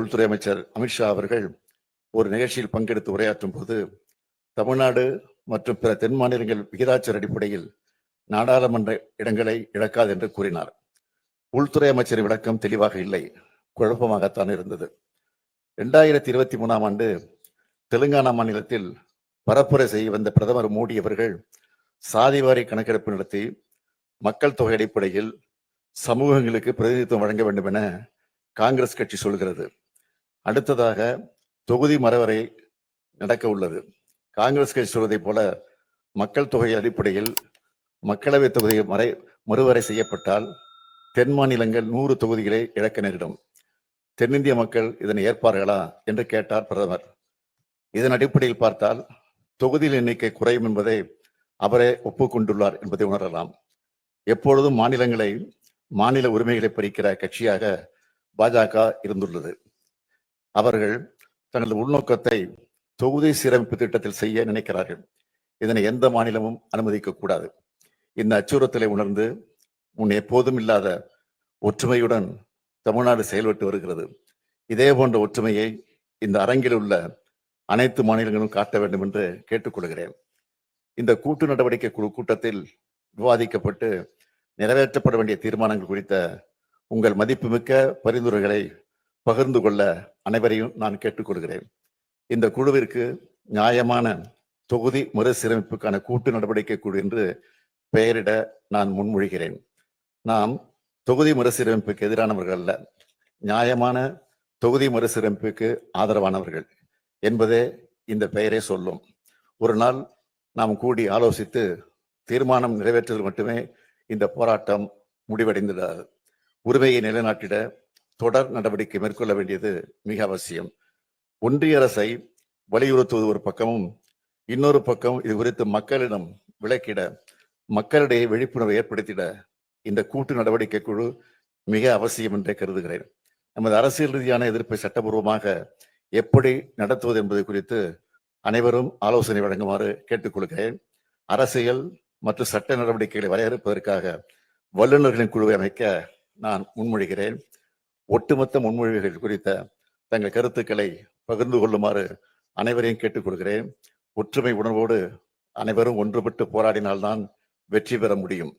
உள்துறை அமைச்சர் அமித்ஷா அவர்கள் ஒரு நிகழ்ச்சியில் பங்கெடுத்து உரையாற்றும் போது தமிழ்நாடு மற்றும் பிற தென் மாநிலங்கள் விகிதாச்சர் அடிப்படையில் நாடாளுமன்ற இடங்களை இழக்காது என்று கூறினார். உள்துறை அமைச்சரின் விளக்கம் தெளிவாக இல்லை குழப்பமாகத்தான் இருந்தது. இரண்டாயிரத்தி இருபத்தி மூணாம் ஆண்டு தெலுங்கானா மாநிலத்தில் பரப்புரை செய்ய வந்த பிரதமர் மோடி அவர்கள் சாதிவாரி கணக்கெடுப்பு நடத்தி மக்கள் தொகை அடிப்படையில் சமூகங்களுக்கு பிரதிநிதித்துவம் வழங்க வேண்டும் என காங்கிரஸ் கட்சி சொல்கிறது. அடுத்ததாக தொகுதி மரவரை நடக்க உள்ளது. காங்கிரஸ் கட்சி சொல்வதைப் போல மக்கள் தொகை அடிப்படையில் மக்களவை தொகுதி மறை மறுவரை செய்யப்பட்டால் தென் மாநிலங்கள் நூறு தொகுதிகளை இழக்க நேரிடும். தென்னிந்திய மக்கள் இதனை ஏற்பார்களா என்று கேட்டார் பிரதமர். இதன் அடிப்படையில் பார்த்தால் தொகுதியில் எண்ணிக்கை குறையும் என்பதை அவரே ஒப்புக்கொண்டுள்ளார் என்பதை உணரலாம். எப்பொழுதும் மாநிலங்களை மாநில உரிமைகளை பறிக்கிற கட்சியாக பாஜக இருந்துள்ளது. அவர்கள் தங்களது உள்நோக்கத்தை தொகுதி சீரமைப்பு திட்டத்தில் செய்ய நினைக்கிறார்கள். இதனை எந்த மாநிலமும் அனுமதிக்க கூடாது இந்த அச்சுறுத்தலை உணர்ந்து முன் எப்போதும் இல்லாத ஒற்றுமையுடன் தமிழ்நாடு செயல்பட்டு வருகிறது. இதே போன்ற ஒற்றுமையை இந்த அரங்கில் உள்ள அனைத்து மாநிலங்களும் காட்ட வேண்டும் என்று கேட்டுக்கொள்கிறேன். இந்த கூட்டு நடவடிக்கை குழு கூட்டத்தில் விவாதிக்கப்பட்டு நிறைவேற்றப்பட வேண்டிய தீர்மானங்கள் குறித்த உங்கள் மதிப்புமிக்க பரிந்துரைகளை பகிர்ந்து கொள்ள அனைவரையும் நான் கேட்டுக்கொள்கிறேன். இந்த குழுவிற்கு நியாயமான தொகுதி மறுசீரமைப்புக்கான கூட்டு நடவடிக்கை குழு என்று பெயரிட நான் முன்மொழிகிறேன். நாம் தொகுதி மறுசீரமைப்புக்கு எதிரானவர்கள் அல்ல நியாயமான தொகுதி மறுசீரமைப்புக்கு ஆதரவானவர்கள் என்பதே இந்த பெயரே சொல்லும். ஒரு நாள் நாம் கூடி ஆலோசித்து தீர்மானம் நிறைவேற்றுவதில் மட்டுமே இந்த போராட்டம் முடிவடைந்துள்ளது உரிமையை நிலைநாட்டிட தொடர் நடவடிக்கை மேற்கொள்ள வேண்டியது மிக அவசியம். ஒன்றிய அரசை வலியுறுத்துவது ஒரு பக்கமும் இன்னொரு பக்கம் இது குறித்து மக்களிடம் விளக்கிட மக்களிடையே விழிப்புணர்வை ஏற்படுத்திட இந்த கூட்டு நடவடிக்கை குழு மிக அவசியம் என்றே கருதுகிறேன். நமது அரசியல் ரீதியான எதிர்ப்பை சட்டபூர்வமாக எப்படி நடத்துவது என்பது குறித்து அனைவரும் ஆலோசனை வழங்குமாறு கேட்டுக்கொள்கிறேன். அரசியல் மற்றும் சட்ட நடவடிக்கைகளை வரையறுப்பதற்காக வல்லுநர்களின் குழுவை அமைக்க நான் முன்மொழிகிறேன். ஒட்டுமொத்த முன்மொழிவுகள் குறித்த தங்கள் கருத்துக்களை பகிர்ந்து கொள்ளுமாறு அனைவரையும் கேட்டுக்கொள்கிறேன் ஒற்றுமை உணர்வோடு அனைவரும் ஒன்றுபட்டு போராடினால்தான் வெற்றி பெற முடியும்.